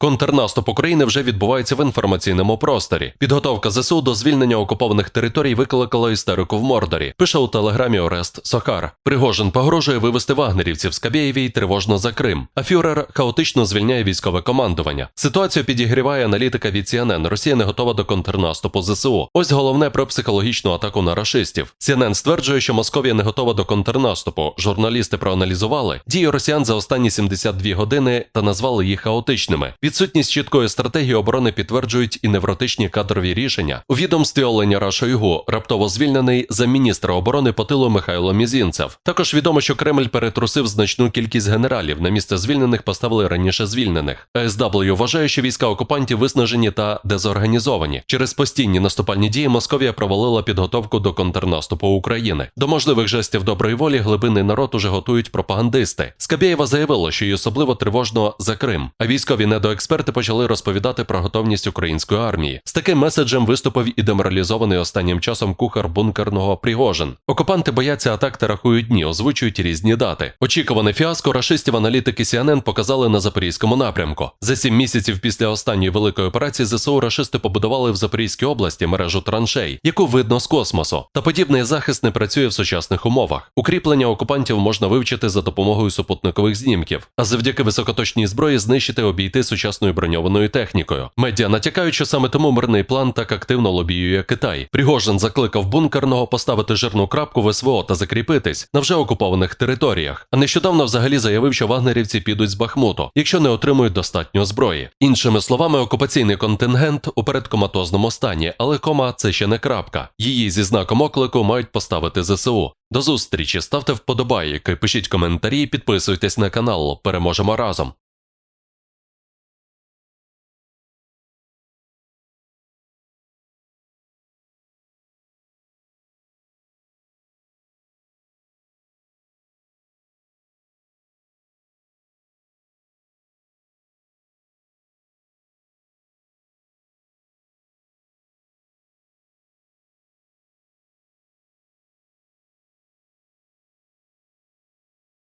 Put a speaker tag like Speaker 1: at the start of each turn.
Speaker 1: Контрнаступ України вже відбувається в інформаційному просторі. Підготовка ЗСУ до звільнення окупованих територій викликала істерику в Мордорі. Пише у телеграмі Орест Сохар. Пригожин погрожує вивести вагнерівців з Кабєєві й тривожно за Крим. А фюрер хаотично звільняє військове командування. Ситуацію підігріває аналітика від CNN. Росія не готова до контрнаступу ЗСУ. Ось головне про психологічну атаку на рашистів. CNN стверджує, що Московія не готова до контрнаступу. Журналісти проаналізували дії росіян за останні 72 години та назвали їх хаотичними. Відсутність чіткої стратегії оборони підтверджують і невротичні кадрові рішення. У відомстві Оленя Шойгу раптово звільнений за міністра оборони по тилу Михайло Мізінцев. Також відомо, що Кремль перетрусив значну кількість генералів. На місце звільнених поставили раніше звільнених. СW вважає, що війська окупантів виснажені та дезорганізовані. Через постійні наступальні дії Московія провалила підготовку до контрнаступу України. До можливих жестів доброї волі глибинний народ уже готують пропагандисти. Скабєєва заявила, що їй особливо тривожно за Крим. А військові недоексперти почали розповідати про готовність української армії. З таким меседжем виступив і деморалізований останнім часом кухар бункерного Пригожин. Окупанти бояться атак та рахують дні, озвучують різні дати. Очікуване фіаско рашистів аналітики CNN показали на запорізькому напрямку. За сім місяців після останньої великої операції ЗСУ рашисти побудували в Запорізькій області мережу траншей, яку видно з космосу. Та подібний захист не працює в сучасних умовах. Укріплення окупантів можна вивчити за допомогою супутникових знімків, а завдяки високоточній зброї знищити обійти сучасною броньованою технікою. Медіа натякають, що саме тому мирний план так активно лобіює Китай. Пригожин закликав бункерного поставити жирну крапку в СВО та закріпитись на вже окупованих територіях. А нещодавно взагалі заявив, що вагнерівці підуть з Бахмуту, якщо не отримують достатньо зброї. Іншими словами, окупаційний контингент у передкоматозному стані, але кома це ще не крапка. Її зі знаком оклику мають поставити ЗСУ. До зустрічі, ставте вподобайки, пишіть коментарі, підписуйтесь на канал. Переможемо разом.